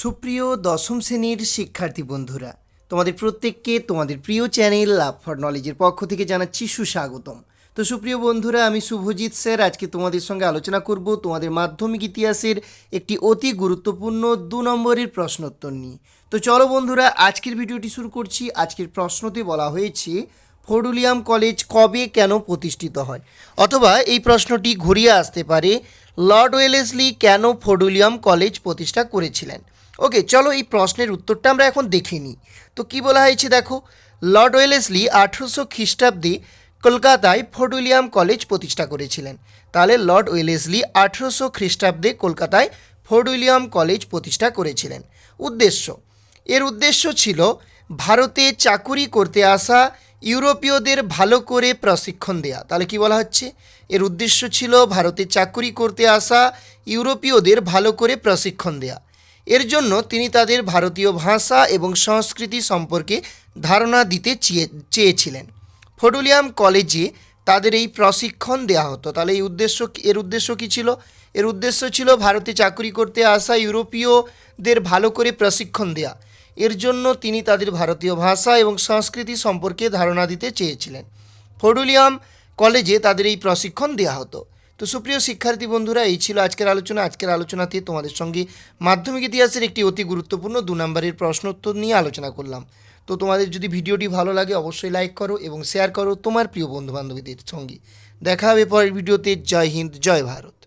সুপ্রিয় দশম শ্রেণির শিক্ষার্থী বন্ধুরা, তোমাদের প্রত্যেককে তোমাদের প্রিয় চ্যানেল লাভ ফর নলেজের পক্ষ থেকে জানাচ্ছি সুস্বাগতম। তো সুপ্রিয় বন্ধুরা, আমি শুভজিৎ স্যার, আজকে তোমাদের সঙ্গে আলোচনা করব তোমাদের মাধ্যমিক ইতিহাসের একটি অতি গুরুত্বপূর্ণ দু নম্বরের প্রশ্নোত্তর নিয়ে। তো চলো বন্ধুরা, আজকের ভিডিওটি শুরু করছি। আজকের প্রশ্নতে বলা হয়েছে, ফোর্ডুলিয়াম কলেজ কবে কেন প্রতিষ্ঠিত হয়? অথবা এই প্রশ্নটি ঘুরিয়ে আসতে পারে, লর্ড ওয়েলেসলি কেন ফোর্ডুলিয়াম কলেজ প্রতিষ্ঠা করেছিলেন? ওকে চলো এই প্রশ্নের উত্তরটা আমরা এখন দেখে নিই। তো কি বলা হয়েছে দেখো? লর্ড ওয়েলেসলি আঠেরোশো খ্রিস্টাব্দে কলকাতায় ফোর্ডুলিয়াম কলেজ প্রতিষ্ঠা করেছিলেন। তাহলে লর্ড ওয়েলেসলি আঠেরোশো খ্রিস্টাব্দে কলকাতায় ফোর্ডুলিয়াম কলেজ প্রতিষ্ঠা করেছিলেন। উদ্দেশ্য। এর উদ্দেশ্য ছিল ভারতে চাকুরি করতে আসা ইউরোপীয়দের ভালো করে প্রশিক্ষণ দেয়া। তাহলে কি বলা হচ্ছে? এর উদ্দেশ্য ছিল ভারতে চাকুরি করতে আসা ইউরোপীয়দের ভালো করে প্রশিক্ষণ দেয়া। এর জন্য তিনি তাদের ভারতীয় ভাষা এবং সংস্কৃতি সম্পর্কে ধারণা দিতে চেয়ে, চেয়েছিলেন। ফডুলিয়াম কলেজে তাদের এই প্রশিক্ষণ দেওয়া হতো। তাহলে এই উদ্দেশ্য এর উদ্দেশ্য কী ছিল? এর উদ্দেশ্য ছিল ভারতে চাকরি করতে আসা ইউরোপীয়দের ভালো করে প্রশিক্ষণ দেয়া। এর জন্য তিনি তাদের ভারতীয় ভাষা এবং সংস্কৃতি সম্পর্কে ধারণা দিতে চেয়েছিলেন। ফডুলিয়াম কলেজে তাদের এই প্রশিক্ষণ দেওয়া হতো। তো সুপ্রিয় শিক্ষার্থী বন্ধুরা, এই ছিল আজকের আলোচনা। আজকের আলোচনাতে তোমাদের সঙ্গে মাধ্যমিক ইতিহাসের একটি অতি গুরুত্বপূর্ণ দু নম্বরের প্রশ্ন প্রশ্নোত্তর নিয়ে আলোচনা করলাম। তো তোমাদের যদি ভিডিওটি ভালো লাগে, অবশ্যই লাইক করো এবং শেয়ার করো তোমার প্রিয় বন্ধুবান্ধবীদের সঙ্গে। দেখা হবে পরের ভিডিওতে। জয় হিন্দ, জয় ভারত।